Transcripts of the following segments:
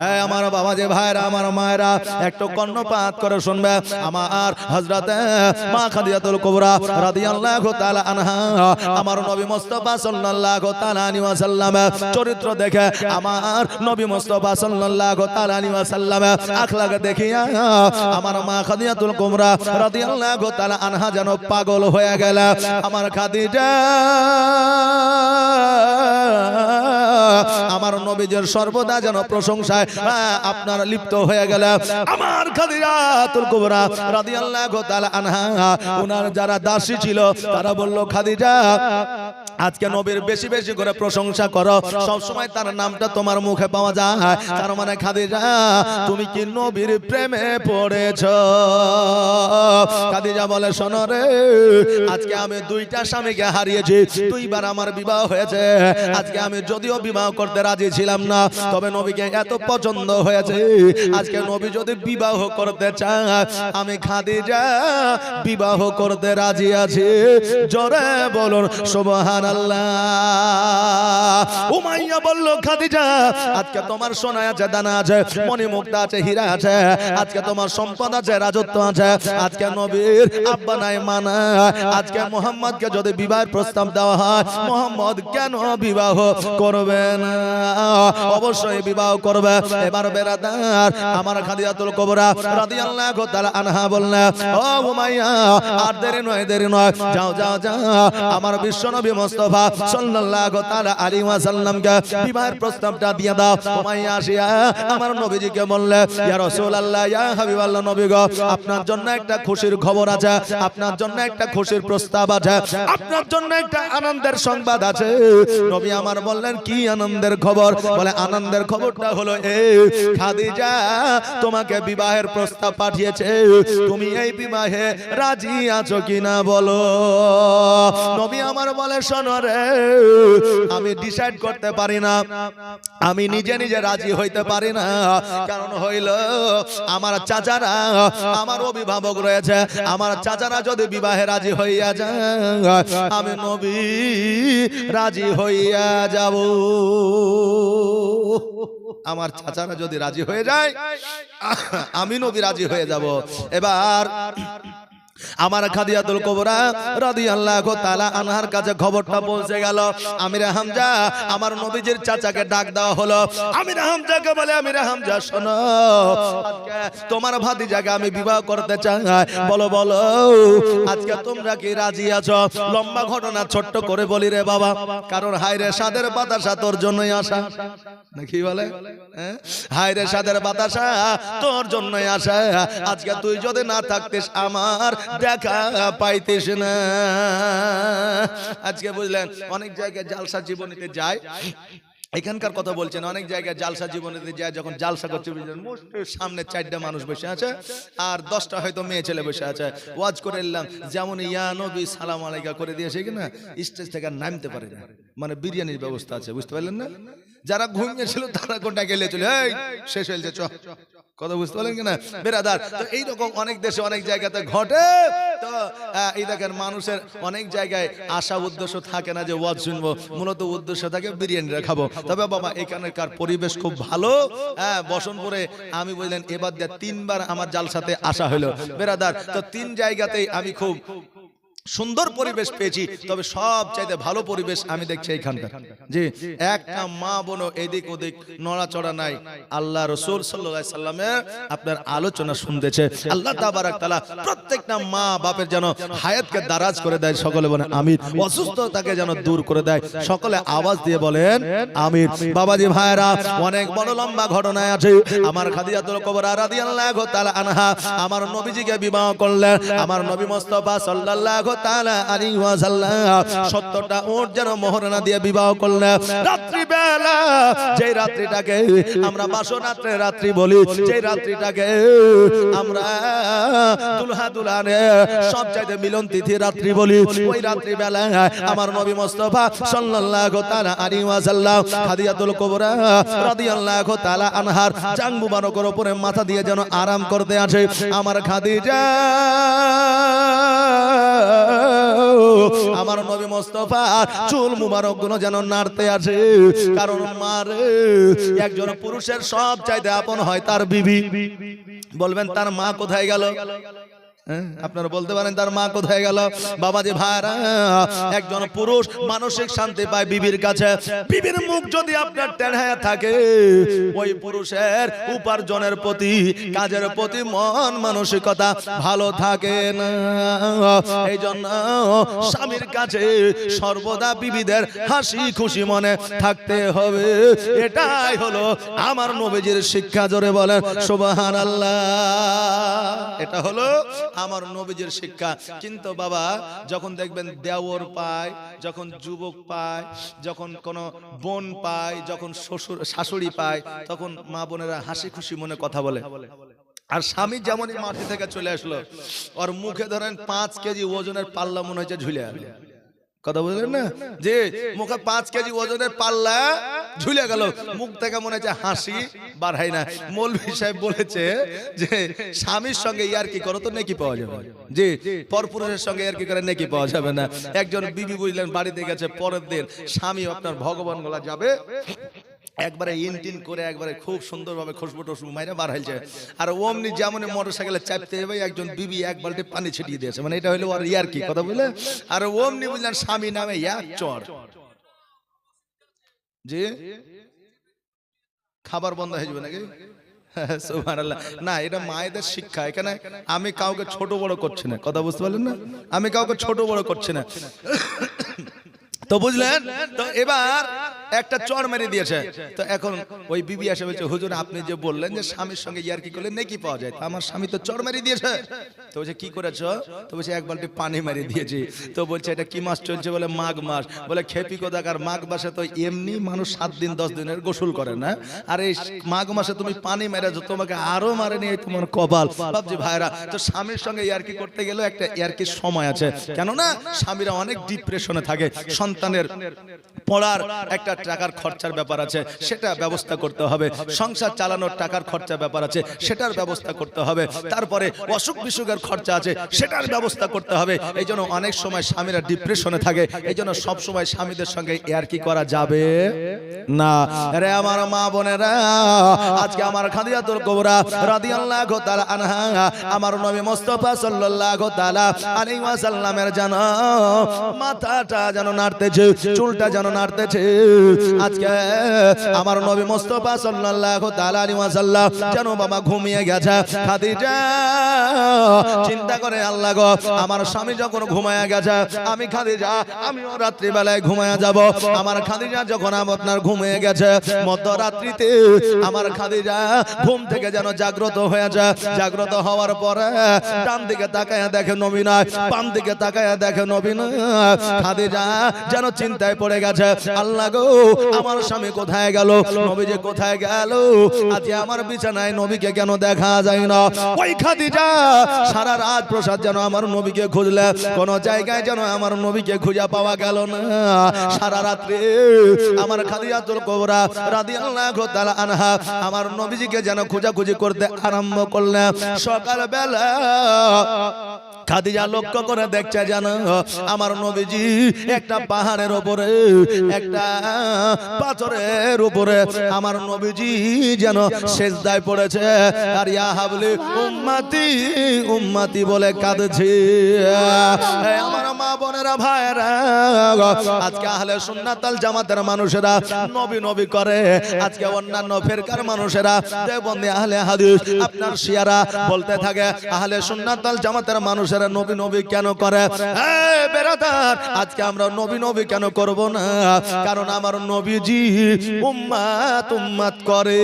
এই আমার বাবা যে ভাইরা, আমার মায়েরা, একটু কর্ণপাত করে শুনবে। আমার হযরতে মা খাদিজাতুল কুবরা রাদিয়াল্লাহু তাআলা আনহা, আমার নবী মুস্তাফা সাল্লাল্লাহু তাআলা আলাইহি ওয়াসাল্লাম চরিত্র দেখে, আমার নবী মুস্তাফা সাল্লাল্লাহু তাআলা আলাইহি ওয়াসাল্লাম আখলাক দেখিয়া, আমার মা খাদিজাতুল কুবরা রাদিয়াল্লাহু তাআলা আনহা যেন পাগল হয়ে গেল। আমার খাদিজা আমার নবীজের সর্বদা যেন প্রশংসায় আহ, আপনার লিপ্ত হয়ে গেল আমার খাদিজাতুল কুবরা রাদিয়াল্লাহু তাআলা আনহা ওনার যারা দাসী ছিল তারা বলল খাদিজা আজকে নবীর বেশি বেশি করে প্রশংসা করো সব সময় তার নামটা তোমার মুখে পাওয়া যায়। তার মানে খাদিজা তুমি কি নবীর প্রেমে পড়েছ? খাদিজা বলে শোনো রে আজকে আমি দুইটা স্বামীকে হারিয়েছি। দুইবার আমার বিবাহ হয়েছে। আজকে আমি যদিও বিবাহ করতে রাজি ছিলাম না তবে নবীকে এত পছন্দ হয়েছে। আজকে নবী যদি বিবাহ করতে চায় আমি খাদিজা বিবাহ করতে রাজি আছি। জোরে বলুন সুবহান উমাইয়া বলল, খাদিজা, আজকে তোমার সোনা আছে, দানা আছে মণিমুক্তা আছে, হীরা আছে, আজকে তোমার সম্পদ আছে, রাজত্ব আছে, আজকে নবীর আব্বা নাই মানা আজকে মোহাম্মদকে যদি বিবাহের প্রস্তাব দেওয়া হয়, মোহাম্মদ কেন বিবাহ করবে না? অবশ্যই বিবাহ করবে। এবার বেরাদার, আমার খাদিজাতুল কুবরা রাদিয়াল্লাহু তাআলা আনহা বললেন ও উমাইয়া, আর দেরি নয় দেরি নয়, যাও যাও যাও, আমার বিশ্বনবী সাল্লাল্লাহু আলাইহি ওয়াসাল্লামকে বিবাহের প্রস্তাবটা দিয়ে দাও। আসিয়া আমার নবীজিকে বললে, ইয়া রাসূলুল্লাহ, ইয়া হাবিবাল্লাহ নবী গো, আপনার জন্য একটা খুশির খবর আছে, আপনার জন্য একটা খুশির প্রস্তাব আছে, আপনার জন্য একটা আনন্দের সংবাদ আছে। নবী আমার বললেন, কি আনন্দের খবর? বলে, আনন্দের খবরটা হলো এই খাদিজা তোমাকে বিবাহের প্রস্তাব পাঠিয়েছে, তুমি এই বিবাহে রাজি আছো কিনা বলো? নবী আমার বলে, শোনো আমি ডিসাইড করতে পারি না। আমি নিজে নিজে রাজি হইতে পারি না। কারণ হইল, আমার চাচারা, আমার অভিভাবক রয়েছে। আমার চাচারা যদি বিবাহে রাজি হইয়া যায়, আমি নবী রাজি হইয়া যাব। আমার চাচারা যদি রাজি হয়ে যায়, আমি নবী রাজি হয়ে যাব। এবার আমার খাদিয়াতুল কুবরা রাদিয়াল্লাহু তাআলা আনহার কাছে খবরটা পৌঁছে গেল। আমির হামজা আমার নবীজির চাচাকে ডাক দেওয়া হলো। আমির হামজাকে বলে আমির হামজা শোনো তোমার ভাতিজাকে আমি বিবাহ করতে চাই। বলো বলো আজকে তোমরা কি রাজি আছো? লম্বা ঘটনা ছোট্ট করে বলি রে বাবা। কারণ হায় রে সাদের বাতাসা তোর জন্যই আসা। নাকি বলে? হ্যাঁ? হায় রে সাদের বাতাসা তোর জন্যই আসা। আজকে তুই যদি না থাকতিস আমার দেখা না। আজকে বুঝলেন, অনেক জায়গায় জালসা জীবনীতে যায়। এখানকার কথা বলছেন, অনেক জায়গায় জালসা জীবনীতে যায়, যখন জালসা করছে সামনে চারটা মানুষ বসে আছে, আর দশটা হয়তো মেয়ে ছেলে বসে আছে। ওয়াজ করে এলাম যেমন ইয়া নবী, সালাম আলাইকা করে দিয়েছে কিনা স্টেজ থেকে নামতে পারে না। মানে বিরিয়ানির ব্যবস্থা আছে, বুঝতে পারলেন না? যারা ঘুমিয়েছিল তারা কোনটা গেলে চলে। এই শেষ হয়েছে চ। কথা বুঝতে পারলেন কিনা বেরাদার তো এইরকম অনেক দেশে অনেক জায়গাতে ঘটে। তো এই দেখেন মানুষের অনেক জায়গায় আশা উদ্দেশ্য থাকে না যে ওয়াজ শুনব। মূলত উদ্দেশ্য থাকে বিরিয়ানিটা খাব। তবে বাবা এখানকার পরিবেশ খুব ভালো। হ্যাঁ বসনপুরে আমি বললেন এবার দিয়ে তিনবার আমার জাল সাথে আসা হলো। বেরাদার তো তিন জায়গাতেই আমি খুব সুন্দর পরিবেশ পেয়েছি, তবে সব চাইতে ভালো পরিবেশ আমি দেখছি এইখানকার। জি, একটা মা বোন এদিক ওদিক নড়াচড়া নাই। আল্লাহ রসুল সাল্লাহ সাল্লামের আপনার আলোচনা শুনতেছে। আল্লাহ তাআলা প্রত্যেকটা মা বাপের যেন হায়াতকে দারাজ করে দেয়, সকলে বলে আমির অসুস্থতাকে যেন দূর করে দেয়, সকলে আওয়াজ দিয়ে বলেন আমির বাবাজি ভাইরা অনেক বড় লম্বা ঘটনায় আছে। আমার খাদিজাতুল কুবরা রাদিয়াল্লাহু তাআলা আনহা, আমার নবীজিকে বিবাহ করলেন। আমার নবী মুস্তাফা সাল্লাল্লাহু তাআলা আলাইহি 70টা উট যেন মোহরানা দিয়ে বিবাহ করলেন। রাত্রি বেলা যে রাত্রিটাকে আমরা বাসনাত্রে রাত্রি বলি যে রাত্রিটাকে আমরা দুলহা দুলহানে সব চাইতে মিলন তিথি রাত্রি বলি, ওই রাত্রি বেলা আমার নবী মোস্তফা সাল্লাল্লাহু তাআলা আলাইহি ওয়াসাল্লাম খাদিজাতুল কুবরা রাদিয়াল্লাহু তাআলা আনহার জাং মুবারকের উপরে মাথা দিয়ে যেন আরাম করতে আছে আমার খাদিজা আমার নবী মোস্তফা চুল মুবারকগুলো যেন নাড়তে আসে। কারণ মারে একজন পুরুষের সব চাইতে আপন হয় তার বিবি। বলবেন, তার মা কোথায় গেল? আপনারা বলতে পারেন তার মা কোথায় গেল? বাবাজি ভাইরা, একজন পুরুষ মানসিক শান্তি পায় বিবির কাছে। বিবির মুখ যদি আপনার টেढ़ায় থাকে, ওই পুরুষের উপার্জনের প্রতি, কাজের প্রতি মন মানসিকতা ভালো থাকে না। এই জন্য স্বামীর কাছে সর্বদা বিবিদের হাসি খুশি মনে থাকতে হবে। এটাই হলো আমার নবীজির শিক্ষা, জোরে বলেন সুবহান এটা হলো আমার নবীজির শিক্ষা। কিন্তু বাবা, যখন দেখবেন দেওর পায়, যখন যুবক পায়, যখন কোনো বোন পায়, যখন শ্বশুর, শাশুড়ি পায়, তখন মা বোনেরা হাসি খুশি মনে কথা বলে। আর স্বামী যেমনই মাটি থেকে চলে আসলো, ওর মুখে ধরেন পাঁচ কেজি ওজনের পাল্লা মনে হচ্ছে ঝুলে। কথা বুঝলেন না? যে মুখে পাঁচ কেজি ওজনের পাল্লা ঝুলে গেল। মুখ থেকে মনে হচ্ছে হাসি, বাড়াই না মৌলভী সাহেব বলেছে যে, স্বামীর সঙ্গে ইয়ার কি করো তো নেকি পাওয়া যাবে? যে পরপুরুষের সঙ্গে ইয়ার কি করে নেকি পাওয়া যাবে না? একজন বিবি বুঝলেন, বাড়িতে গেছে, পরের দিন স্বামী আপনার ভগবান গলা যাবে। একবারে ইনটিন করে একবারে খুব সুন্দরভাবে খুশবু টসবু মাইরে বার হয়েছে। আর ওমনি যেমন মোটর সাইকেলে চাপতে যাবে, একজন বিবি এক বালতি পানি ছিটিয়ে দিয়েছে। মানে এটা হলো আর ইয়ার কি, কথা বলে আর ওমনি বুঝলেন, স্বামী নামে এক চর। যে খাবার বন্ধ হয়ে যাবে নাকি। না, এটা মায়েদের শিক্ষা। এখানে আমি কাউকে ছোট বড় করছি না। কথা বুঝতে পারলেন না? আমি কাউকে ছোট বড় করছি না। তো বুঝলেন? তো এবার একটা চর মেরে দিয়েছে। তো এখন ওই বিবি এসে বলছে হুজুর আপনি যে বললেন যে স্বামীর সঙ্গে ইয়ার কি করলে নেকি পাওয়া যায়? আমার স্বামী তো চর মেরে দিয়েছে। তো বলছে কি করেছ? তো বলছে এক বালতি পানি মেরে দিয়েছি। তো বলছে এটা কি মাস চলছে? বলে মাঘ মাস। বলে খেপি কোথাকার মাঘ মাসে তো এমনি মানুষ সাত দিন দশ দিনের গোসল করে না। আর এই মাঘ মাসে তুমি পানি মেরেছো তোমাকে আরও মারে নিয়ে তোমার কপাল। ভাবছি ভাইরা তো স্বামীর সঙ্গে ইয়ারকি করতে গেলেও একটা ইয়ারকির সময় আছে। কেননা স্বামীরা অনেক ডিপ্রেশনে থাকে। সন্তানের পড়ার একটা টাকার খরচার ব্যাপার আছে সেটা ব্যবস্থা করতে হবে। সংসার চালানোর টাকার খরচার ব্যাপার আছে সেটার ব্যবস্থা করতে হবে। তারপরে অসুখ বিসুখের খরচা আছে সেটার ব্যবস্থা করতে হবে। এই জন্য অনেক সময় স্বামীরা ডিপ্রেশনে থাকে। এই জন্য সব সময় স্বামীদের সঙ্গে এর কি করা যাবে? না। রে আমার মা বোনেরা আজকে আমার খাদিজাতুল কুবরা রাদিয়াল্লাহু তাআলা আনহা আমার নবী মুস্তাফা সাল্লাল্লাহু তাআলা আলাইহি ওয়াসাল্লামের জানো মাথাটা যেন নাড়তেছে চুলটা যেন নাড়তেছে। আজকে আমার নবী মুস্তাফা সাল্লাল্লাহু তাআলা আলাইহি ওয়াসাল্লাম যেন বাবা ঘুমিয়ে গেছে। খাদিজা, চিন্তা করে আল্লাহ গো, আমার স্বামী যখন ঘুমায়া গেছে, আমি খাদিজা, আমিও রাত্রি বেলায় ঘুমায়া যাব। আমার খাদিজা যখন আপনার ঘুমিয়ে গেছে, মধ্যরাত্রিতে আমার খাদিজা ঘুম থেকে যেন জাগ্রত হয়েছে। জাগ্রত হওয়ার পরে ডান দিকে তাকায় দেখে নবীনা বাম দিকে তাকায় দেখে নবীনা খাদিজা যেন চিন্তায় পড়ে গেছে, আল্লাহ গো আমার স্বামী কোথায় গেল? নবী যে কোথায় গেল? আজকে আমার বিছানায় নবীকে কেন দেখা যায় না? ওই খাদিজা, সারা রাত প্রসাদ যেন আমার নবীকে খুঁজলে, কোন জায়গায় যেন আমার নবীকে খুঁজে পাওয়া গেল না। সারা রাত্রে আমার খাদিজাতুল কোবরা রাদিয়াল্লাহু তাআলা আনহা আমার নবীজিকে যেন খোঁজাখুঁজি করতে আরম্ভ করলেন সকাল বেলা খাদিজা লক্ষ্য করে দেখছে জানো আমার নবীজি একটা পাহাড়ের উপরে, একটা পাথরের উপরে, আমার নবীজি যেন সেজদায় পড়েছে। আর ইয়া হাবলি, উম্মাতি উম্মাতি বলে কাঁদছে। আমার মা বোনেরা ভাইরা আজকে আহলে সুন্নাতাল জামাতের মানুষেরা নবী নবী করে। আজকে অন্যান্য ফেরকার মানুষেরা দেবন্দী আহলে হাদিস, আপনার শিয়ারা বলতে থাকে, আহলে সুন্নাতাল জামাতের মানুষেরা নবী নবী কেন করে? এই আজকে আমরা নবী নবী কেন করব না? কারণ আমার নবীজি উম্মাত উম্মাত করে।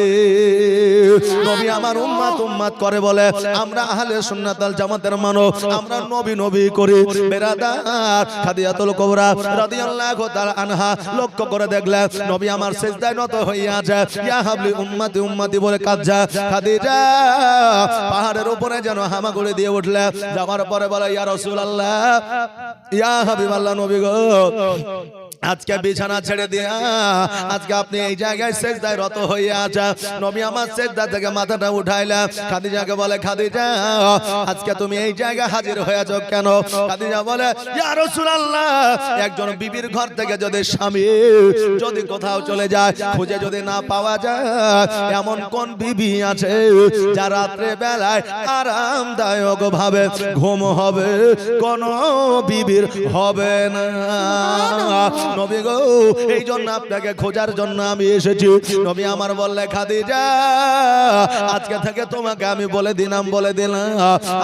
নবী আমার উম্মাত উম্মাত করে বলে, আমরা আহলে সুন্নাতাল জামাতের মানব আমরা নবী নবী করি। বেরাদার খাদিয়াতুল কুবরা রাদিয়াল্লাহু তাআলা আনহা লক্ষ্য করে দেখলে নবী আমার সিজদায় নত হইয়াছে ইয়া হাবলি উম্মতি উম্মতি বলে কাঁদছে। খাদিজা, পাহাড়ের উপরে যেন হামাগুড়ি দিয়ে উঠলে, যাওয়ার পরে করে বলে, ইয়া রাসূলুল্লাহ, ইয়া হাবিবাল্লাহ নবী গো, আজকে বিছানা ছেড়ে দিয়া, আজকে আপনি এই জায়গায় সেজদায় রত হয়ে আছেন। নবী আমার সেজদা থেকে মাথাটা উঠাইলা, খাদিজাকে বলে, খাদিজা, আজকে তুমি এই জায়গায় হাজির হয়েছ কেন? খাদিজা বলে, ইয়া রাসূলুল্লাহ, একজন বিবির ঘর থেকে যদি স্বামী যদি কোথাও চলে যায়, খুঁজে যদি না পাওয়া যায়, এমন কোন বিবি আছে যা রাত্রে বেলায় আরামদায়ক ভাবে ঘুম হবে, কোন বিবির হবে না। নবী গো, এই জন্য আপনাকে খোঁজার জন্য আমি এসেছি। নবী আমার বললে, খাদিজা, আজকে থেকে তোমাকে আমি বলে দিলাম বলে দিলাম।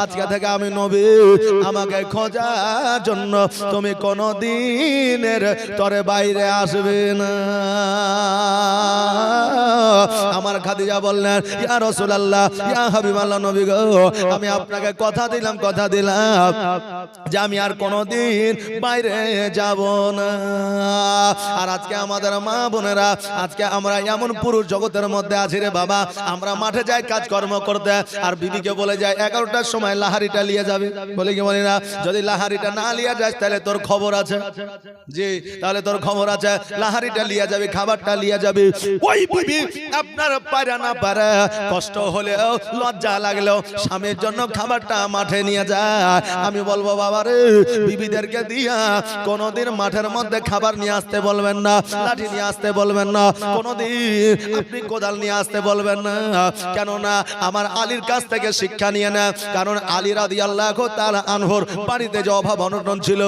আজকে থেকে আমি নবী, আমাকে খোঁজার জন্য তুমি কোনো দিনের তরে বাইরে আসবে না। আমার খাদিজা বললেন, ইয়া রাসূলুল্লাহ, ইয়া হাবিবাল্লাহ নবী গো, আমি আপনাকে কথা দিলাম কথা দিলাম। যে আমি আর কোনোদিন বাইরে যাব না। আর আজকে আমাদের মা বোনেরা, আজকে আমরা এমন পুরুষ জগতের মধ্যে আছি রে বাবা, আমরা মাঠে যাই, কাজকর্ম করতে, আর বিবিকে বলে যায়, এগারোটার সময় লাহারিটা নিয়ে যাবে। বলে কি বলি না যদি লাহারিটা না লিয়ে যাস, তাহলে তোর খবর আছে। জি, তাহলে তোর খবর আছে। লাহারিটা লিয়ে যাবে, খাবারটা লিয়ে যাবে। ওই বিবি, আপনার পারা না পারা কষ্ট হলেও লজ্জা লাগলেও স্বামীর জন্য খাবারটা মাঠে নিয়ে যায় আমি বলব বাবা রে বিবিদেরকে দিয়া কোনোদিন মাঠের মধ্যে খাবার নিয়ে আসতে বলবেন না, লাঠি নিয়ে আসতে বলবেন না, কোনোদিন আপনি কোদাল নিয়ে আসতে বলবেন না। কেননা আমার আলীর কাছ থেকে শিক্ষা নিয়ে না। কারণ আলী রাদি আল্লাহ তার আনহর বাড়িতে যে অভাব অনটন ছিল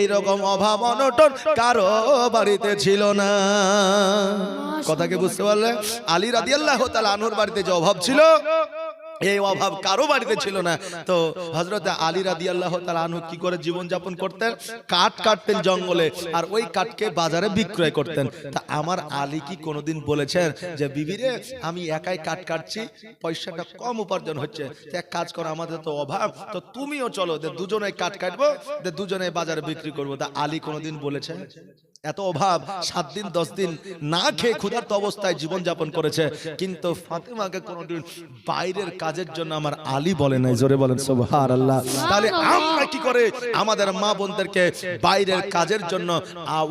এই রকম অভাব অনটন কারও বাড়িতে ছিল না। কথা কি বুঝতে পারলে আলী রাদি আল্লাহ তার আনহর বাড়িতে যে অভাব ছিল এই অভাব কারও বাড়িতে ছিল না। তো হজরত আলী রাদি আল্লাহ আনহু কি করে জীবন যাপন করতেন? কাঠ কাটতেন জঙ্গলে আর ওই কাঠকে বাজারে বিক্রয় করতেন। তা আমার আলী কি কোনোদিন বলেছেন যে বিবিরে আমি একাই কাঠ কাটছি, পয়সাটা কম উপার্জন হচ্ছে। এক কাজ করো, আমাদের তো অভাব। তো তুমিও চলো, যে দুজনে কাঠ কাটবো, যে দুজনে বাজারে বিক্রি করব। তা আলী কোনোদিন বলেছে এত অভাব, সাত দিন, দশ দিন না খেয়ে ক্ষুধার্ত অবস্থায় জীবন যাপন করেছে। কিন্তু ফাতেমাকে কোনোদিন বাইরের কাজের জন্য আমার আলী বলে নাই। জোরে বলেন সোহার আল্লাহ তাহলে আমরা কি করে আমাদের মা বোনদেরকে বাইরের কাজের জন্য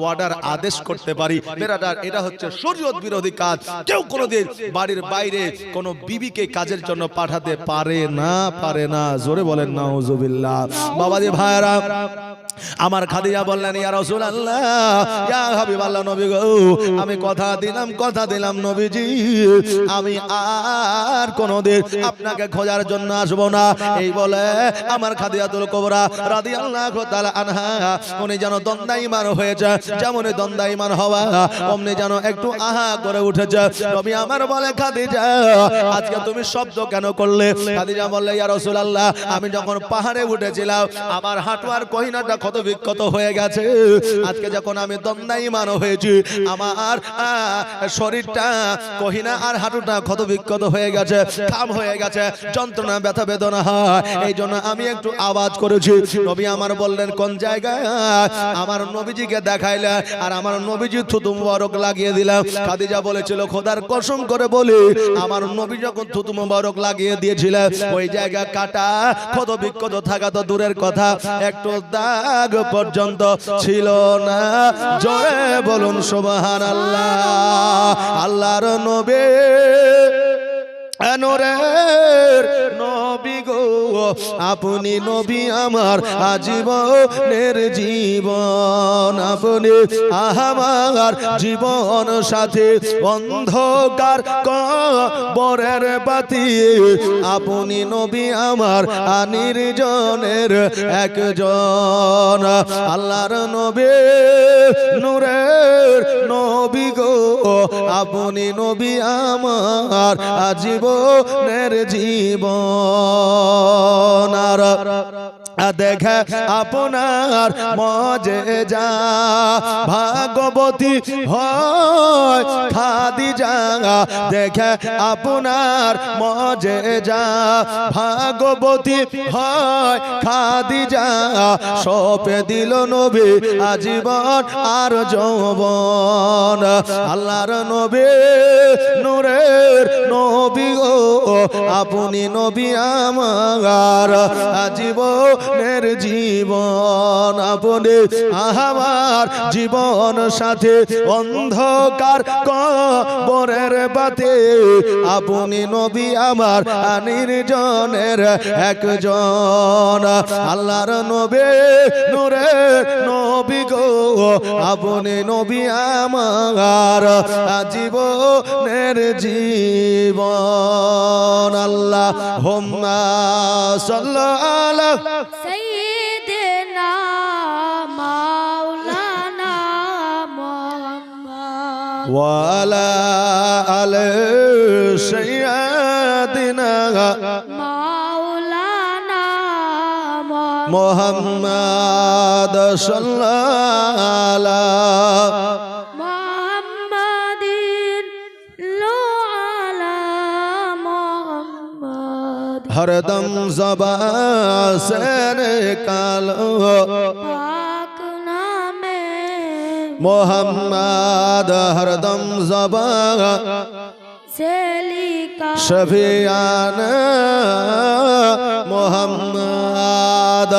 অর্ডার আদেশ করতে পারি? বেরাদার, এটা হচ্ছে শরীয়ত বিরোধী কাজ। কেউ কোনোদিন বাড়ির বাইরে কোনো বিবিকে কাজের জন্য পাঠাতে পারে না পারে না। জোরে বলেন না ওজুবিল্লাহ বাবাজি ভাইরা আমার খাদিজা বললেন ইয়া রাসূলুল্লাহ ইয়া হাবিবাল্লাহ নবী গো আমি কথা দিলাম কথা দিলাম নবীজি আমি আর কোনোদিন আপনাকে খোঁজার জন্য আসব না। এই বলে আমার খাদিজাতুল কুবরা রাদিয়াল্লাহু তাআলা আনহা উনি যেন দ্বন্দ্বাইমান হয়েছে যেমন দ্বন্দ্বাইমান হওয়া অমনি যেন একটু আহা করে উঠেছে। নবী আমার বলে খাদিজা আজকে তুমি শব্দ কেন করলে? খাদিজা বললে ইয়া রাসূলুল্লাহ আমি যখন পাহাড়ে উঠেছিলাম আমার হাঁটু আর কহিনাটা ক্ষত বিক্ষত হয়ে গেছে। আজকে যখন আমি দ্বন্দ্বাইমান হয়েছি, আমার শরীরটা কহিনা আর হাঁটুটা ক্ষত বিক্ষত হয়ে গেছে খাম হয়ে গেছে, যন্ত্রণা, ব্যথা, বেদনা হয়। এই জন্য আমি একটু আওয়াজ করেছি। নবী আমার বললেন, কোন জায়গায়? আমার নবীজিকে দেখাইলে আর আমার নবীজি থুতু মুবারক লাগিয়ে দিলাম। খাদিজা বলেছিল, খোদার কসম করে বলি, আমার নবী যখন থুতু মুবারক লাগিয়ে দিয়েছিলেন, ওই জায়গা কাটা, ক্ষত বিক্ষত থাকা তো দূরের কথা। একটু দাগ পর্যন্ত ছিল না। জোরে বলুন সুবহান আল্লাহ আল্লাহর নবী নূরের নবী গো, আপনি নবী আমার আজীবনের জীবন। আপনি আমার জীবন সাথে অন্ধকার কবরের বাতি। আপনি নবী আমার আনির্জনের একজন। আল্লাহর নবী নূরের নবী গো আপনি নবী আমার আজীবনের জীবন। আর দেখে আপনার মজে যা। ভাগবতী হয় খাদি যা। দেখে আপনার মজে যা। ভাগবতী হয় খাদি যা। সপে দিল নবী আজীবন আর যৌবন। আল্লাহর নবী নূরের নবী গো। আপনি নবী আমার। আজীবন নের জীবন, আপনি আমার জীবন সাথে অন্ধকার কবরের বাতে আপনি নবী আমার নির্জনের একজন। আল্লাহর নবী, নূরে নবী গো। আপনি নবী আমার জীবনের জীবন। আল্লাহ হোম্মা সাল্লাল্লাহ وعلى آل سيدنا مولانا محمد محمد صلى الله محمد لو على محمد हरदम जबा से निकालो पाक नामे মোহাম্মদ হরদম জবা শফিয়ানা মোহাম্মদ।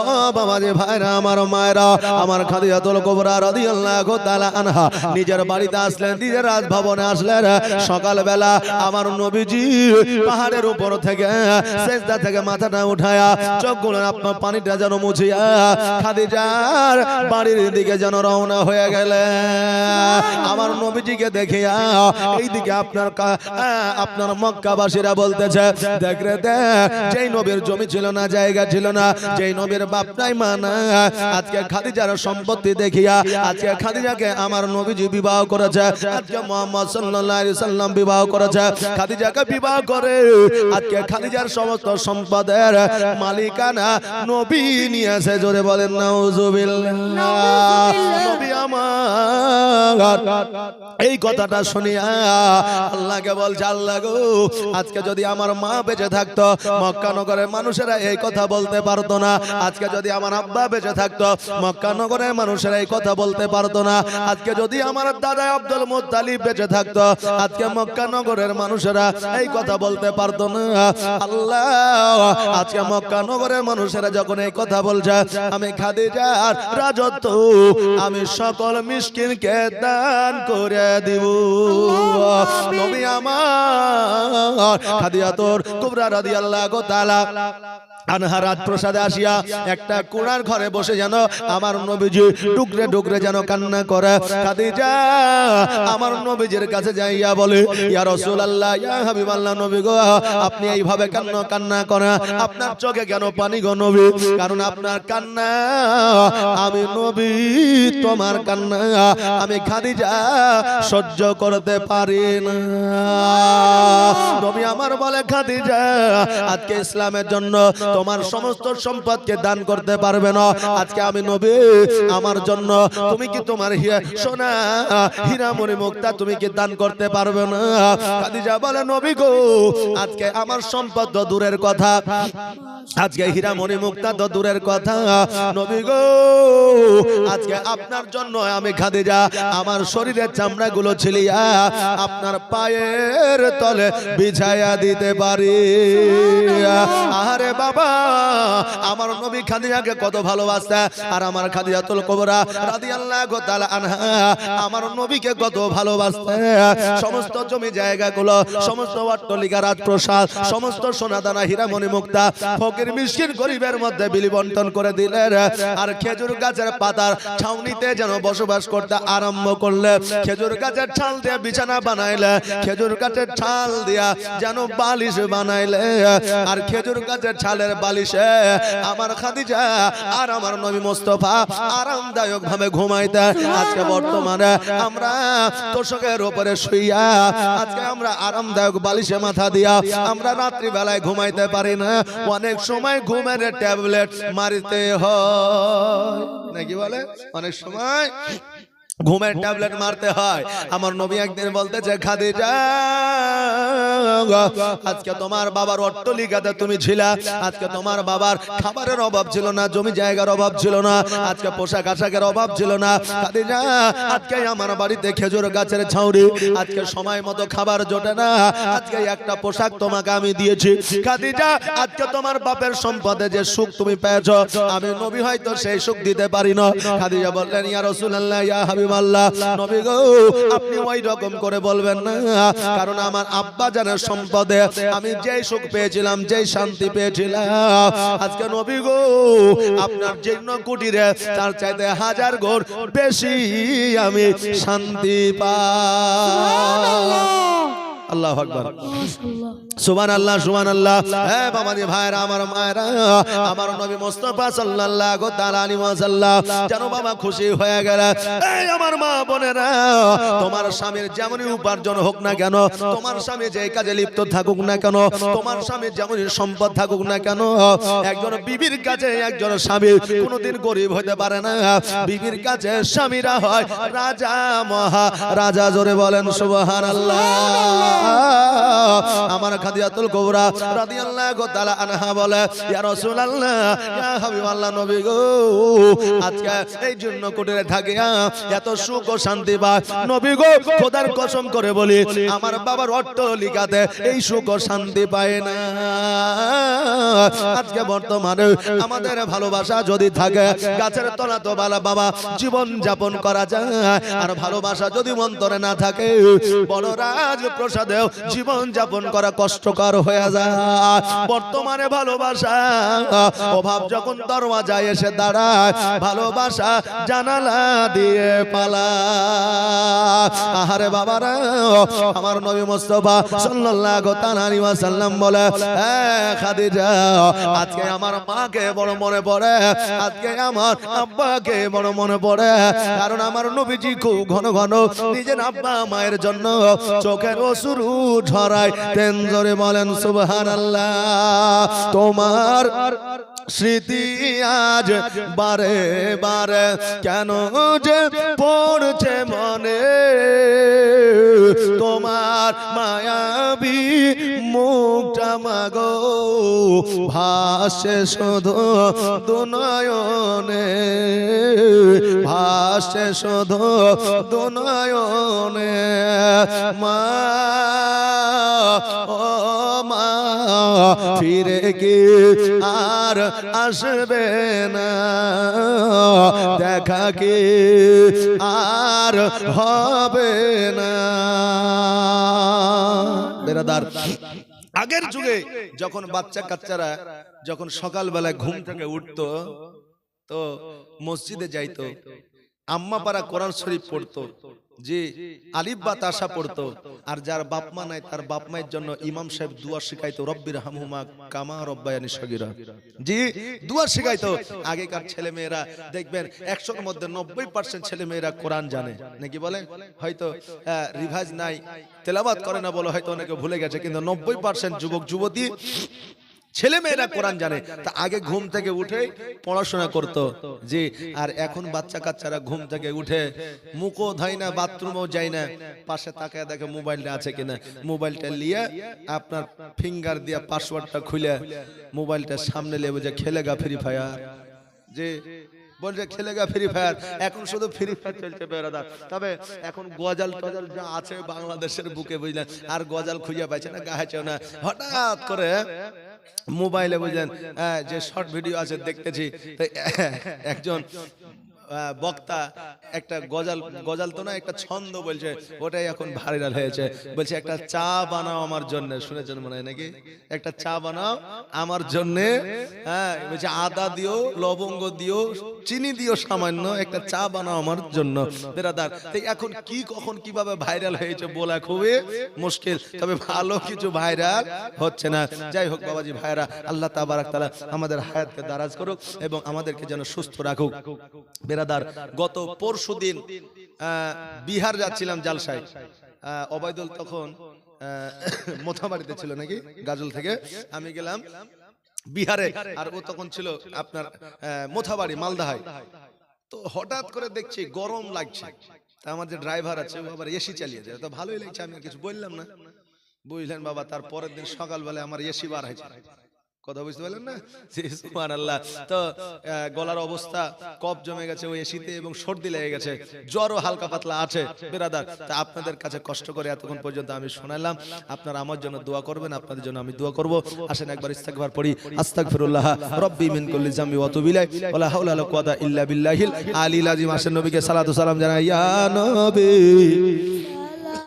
ও বাবাজি ভাইরা, আমার মায়েরা, আমার খাদিজাতুল কুবরা রাদিয়াল্লাহু তাআলা আনহা নিজের বাড়িতে আসলেন, নিজের রাজভবনে আসলেন। সকালবেলা আমার নবীজি পাহাড়ের উপর থেকে সেজদা থেকে মাথাটা উঠায়া চোখগুলো আপনার পানিটা যেন মুছিয়া খাদিজার বাড়ির দিকে যেন রওনা হয়ে গেলেন। আমার নবীজিকে দেখিয়া এইদিকে আপনার আপনার মক্কাবাসীরা বলতেছে, দেখ রে, দেখ, যেই নবীর জমি ছিল না, জায়গা ছিল না। যেই নবীর বাপ নাই মা না, আজকে খাদিজার সম্পত্তি দেখিয়া, আজকে খাদিজাকে আমার নবীজি বিবাহ করেছে। আজকে মোহাম্মদ সাল্লাল্লাহু আলাইহি সাল্লাম বিবাহ করেছে। খাদিজাকে বিবাহ করে, আজকে খাদিজার সমস্ত সম্পদের মালিকানা নবী নিয়েছে জোরে বলেন, নাউজুবিল্লাহ, নবী আমার। এই কথাটা শুনিয়া আল্লাহকে বলছে, আল্লাহ গো, আজকে যদি আমার মা বেঁচে থাকতো মক্কা নগরের মানুষেরা এই কথা বলতে পারতো না। আজকে যদি আমার আব্বা বেঁচে থাকতো মক্কা নগরের মানুষেরা এই কথা বলতে পারতো না। আজকে যদি আমার দাদা আব্দুল মুত্তালিব বেঁচে থাকতো আজকে মক্কা নগরের মানুষেরা এই কথা বলতে পারতো না। আল্লাহ আজকে মক্কা নগরের মানুষেরা যখন এই কথা বলছে আমি খাদিজার রাজত্ব আমি সকল মিসকিনকে দান করে দিব। নবী আমার খাদিয়া তোর কুবরা রাদিয়াল্লাহু তাআলা তালা আনহা রাজপ্রসাদে আসিয়া একটা কোণার ঘরে বসে যেন আমার নবীজি টুকরে টুকরে যেন কান্না করে। খাদিজা, আমার নবীজির কাছে যাইয়া বলে, ইয়া রাসূলুল্লাহ, ইয়া হাবিবাল্লাহ নবী গো, আপনি এইভাবে কান্না কান্না করে আপনার চোখে কেন পানি গো নবী? কারণ আপনার কান্না, আমি নবী, তোমার কান্না, আমি খাদিজা, সহ্য করতে পারি না। নবী আমার বলে, খাদিজা, আজকে ইসলামের জন্য তোমার সমস্ত সম্পদকে দান করতে পারবে না। আজকে আমি নবী আমার জন্য তুমি কি তোমার সোনা হীরামণি মুক্তা তুমি কি দান করতে পারবে না? খাদিজা বলে নবী গো আজকে আমার সম্পদ তো দূরের কথা। আজকে হীরামণি মুক্তা তো দূরের কথা। নবী গো আজকে আপনার জন্য আমি খাদিজা আমার শরীরের চামড়াগুলো ছিলিয়া আপনার পায়ের তলে বিছায়া দিতে পারি। আরে বাবা আমার নবী খাদিজাকে কত ভালোবাসতে আর আমার খাদিজাতুল কুবরা রাদিয়াল্লাহু তাআলা আনহা, আমার নবীকে কত ভালোবাসতে সমস্ত জমি জায়গাগুলো, সমস্ত অট্টলিকা, রাজপ্রসাদ, সমস্ত সোনাদানা, হীরামণি মুক্তা, ফকির, মিসকিন, গরিবের মধ্যে বিলি বন্টন করে দিলেন। আর খেজুর গাছের পাতার ছাউনিতে যেন বসবাস করতে আরম্ভ করলে, খেজুর গাছের ছাল দিয়ে বিছানা বানাইলে, খেজুর গাছের ছাল দিয়া যেন বালিশ বানাইলে। আর খেজুর গাছের ছালের বালিশে, আমার খাদিজা আর আমার নবী মোস্তফা আরামদায়ক ভাবে ঘুমাইতে। আজকে বর্তমানে আমরা তোষকের উপরে শুইয়া, আজকে আমরা আরামদায়ক বালিশে মাথা দিয়া আমরা রাত্রি বেলায় ঘুমাইতে পারি না। অনেক সময় ঘুমের ট্যাবলেট মারিতে হয়। নাকি বলে? অনেক সময় ঘুমের ট্যাবলেট মারতে হয়। আমার নবী একদিন বলতেছে খাদিজা আজকে তোমার বাবার অট্টলিকাতে তুমি ছিলা। আজকে তোমার বাবার খাবারের অভাব ছিল না জমি জায়গার অভাব ছিল না। আজকে পোশাক আশাকের অভাব ছিল না। খাদিজা আজকে আমার বাড়িতে খেজুর গাছের ছাউরি। আজকে সময় মতো খাবার জোটে না। আজকে একটা পোশাক তোমাকে আমি দিয়েছি। খাদিজা আজকে তোমার বাপের সম্পদে যে সুখ তুমি পেয়েছ আমি নবী হয়তো সেই সুখ দিতে পারি না খাদিজা বললেন ইয়া রাসূলুল্লাহ ইয়া নবী গো আপনি ওই রকম করে বলবেন না কারণ আমার আব্বা জানের সম্পদে আমি যেই সুখ পেয়েছিলাম যেই শান্তি পেয়েছিলাম। আজকে নবী গো আপনার জীর্ণ কুটিরে তার চাইতে হাজার গোর বেশি আমি শান্তি পাই। আল্লাহ আকবার। সুবান আল্লাহ সুবান আল্লাহ হ্যাঁ বাবাজি ভাইরা আমার মায়েরা আমার নবী মুস্তাফা সাল্লাল্লাহু তাআলা আলাইহি ওয়াসাল্লাম যেন বাবা খুশি হয়ে গেল এই আমার মা বোনেরা তোমার স্বামীর যেমনই উপার্জন হোক না কেন তোমার স্বামী যে কাজে লিপ্ত থাকুক না কেন তোমার স্বামীর যেমনই সম্পদ থাকুক না কেন একজন বিবির কাছে একজন স্বামী কোনোদিন গরিব হতে পারে না। বিবির কাছে স্বামীরা হয় রাজা মহা রাজা জোরে বলেন সুবহানাল্লাহ। আমার খাদিজাতুল কুবরা রাদিয়াল্লাহু তাআলা আনহা বলে, ইয়া রাসূলুল্লাহ, ইয়া হাবিবাল্লাহ নবী গো, আজকে এই জন্য কুটিরে থাকিয়া এত সুখ ও শান্তি পায় নবী গো, খোদার কসম করে বলি, আমার বাবার অট্টলিকাতে এই সুখ ও শান্তি পায় না। আজকে বর্তমানে আমাদের ভালোবাসা যদি থাকে, গাছের তলা তো বালা বাবা, জীবন যাপন করা যায়। আর ভালোবাসা যদি অন্তরে না থাকে বড় রাজ প্রসাদেও জীবন যাপন করা কষ্টকর হয়ে যায়। বর্তমানে ভালোবাসা, অভাব যখন দরওয়াজায় এসে দাঁড়ায়, ভালোবাসা জানালা দিয়ে পালা আহারে বাবারা, আমার নবী মুস্তাফা সাল্লাল্লাহু তাআলা ওয়াসাল্লাম বলে, এ খাদিজা, আজকে আমার মাকে বড় মনে পড়ে, আজকে আমার আব্বাকে বড় মনে পড়ে, কারণ আমার নবীজি খুব ঘন ঘন নিজের আব্বা মায়ের জন্য চোখের অসুরু ঝরায় তেন জোরে বলেন সুবহানাল্লাহ। তোমার স্মৃতি আজ বারে বারে কেন যে পড়ছে মনে? তোমার মায়াবী মুখটা মাগো ভাসে শুধু দুনয়নে ভাসে শুধু দুনয়নে। মা ও মা ফিরে কি আর আসবে না? দেখা কি আর হবে না? আগের যুগে যখন বাচ্চা কাচ্চারা যখন সকালবেলা ঘুম থেকে উঠতো, তো মসজিদে যাইতো, আম্মা পাড়া কোরআন শরীফ পড়তো যে আলিফ বা তাসা পড়তো আর যার বাপ মা নাই, তার বাপ মায়ের জন্য ইমাম সাহেব দুয়া শিখাইতো রব্বির হামুমা কামা রব্বায়ানি সগিরা। জি, দুয়া শিখাইতো। আগেকার ছেলে মেয়েরা দেখবেন, একশোর মধ্যে নব্বই পার্সেন্ট ছেলে মেয়েরা কোরআন জানে। নাকি বলে হয়তো রিভাইজ নাই তেলাবাদ করে না বলে হয়তো অনেকে ভুলে গেছে, কিন্তু নব্বই পার্সেন্ট যুবক, যুবতী ছেলে মেয়েরা কোরআন জানে। তা আগে ঘুম থেকে উঠে পড়াশোনা করত। জি আর এখন বাচ্চা কাচ্চারা ঘুম থেকে উঠে মুখও ধাই না বাথরুমও যায় না। পাশে তাকায় দেখে মোবাইলটা আছে কিনা। মোবাইলটা নিয়ে আপনার ফিঙ্গার দিয়ে পাসওয়ার্ডটা খুলে মোবাইলটা সামনে লেবে যে খেলে গা ফ্রি ফায়ার যে বলছে খেলে গা ফ্রি ফায়ার এখন শুধু ফ্রি ফায়ার চলছে বেড়াদার। তবে এখন গজাল টজাল যা আছে বাংলাদেশের বুকে বুঝলেন। আর গজাল খুঁজে পাইছে না গাহাছে না। হঠাৎ করে মোবাইলে বুঝলেন যে শর্ট ভিডিও আছে দেখতেছি। একজন বক্তা একটা গজাল গজাল তো না, একটা ছন্দ বলছে, ওটাই এখন ভাইরাল হয়েছে। বলছে, একটা চা বানাও আমার জন্য। শুনেছেন মনে হয় নাকি? একটা চা বানাও আমার জন্য। হ্যাঁ বলছে, আদা দিও, লবঙ্গ দিও, চিনি দিও সামান্য, একটা চা বানাও আমার জন্য। বেরাদার তো এখন কি, কখন কীভাবে ভাইরাল হয়েছে বলা খুবই মুশকিল, তবে ভালো কিছু ভাইরাল হচ্ছে না। যাই হোক বাবাজি ভাইরা আল্লাহ তাবারাক তালা আমাদের হায়াতকে দারাজ করুক এবং আমাদেরকে যেন সুস্থ রাখুক। বেরাদার, গত পরশু দিন বিহার যাচ্ছিলাম জালসায়। অবায়দুল তখন মোথাবাড়িতে ছিল নাকি, গাজল থেকে। আমি গেলাম বিহারে, আর ও তখন ছিল আপনার মোথাবাড়ি, মালদাহায়। তো হঠাৎ করে দেখছি গরম লাগছে। আমার যে ড্রাইভার আছে, ও আবার এসি চালিয়ে যায় তো ভালোই লাগছে, আমি কিছু বললাম না। বুঝলেন বাবা তার পরের দিন সকালবেলা আমার এসি বার হয়েছে। কথা বুঝতে পারলেন না? সুবহান আল্লাহ তো গলার অবস্থা কফ জমে গেছে ওই এসিতে এবং সর্দি লেগে গেছে। জ্বরও হালকা পাতলা আছে, বেরাদার। তা আপনাদের কাছে কষ্ট করে এতক্ষণ পর্যন্ত আমি শোনালাম। আপনারা আমার জন্য দোয়া করবেন, আপনাদের জন্য আমি দোয়া করব। আসেন একবার ইস্তেগফার পড়ি। আস্তাগফিরুল্লাহ রব্বি মিন কুল্লি জামবি ওয়া তুবু ইলাই ওয়ালা হাওলা ওয়ালা কুওয়াতা ইল্লা বিল্লাহিল আলিল আযীম। আসেন নবীকে সালাতু সালাম জানাই। ইয়া নবী।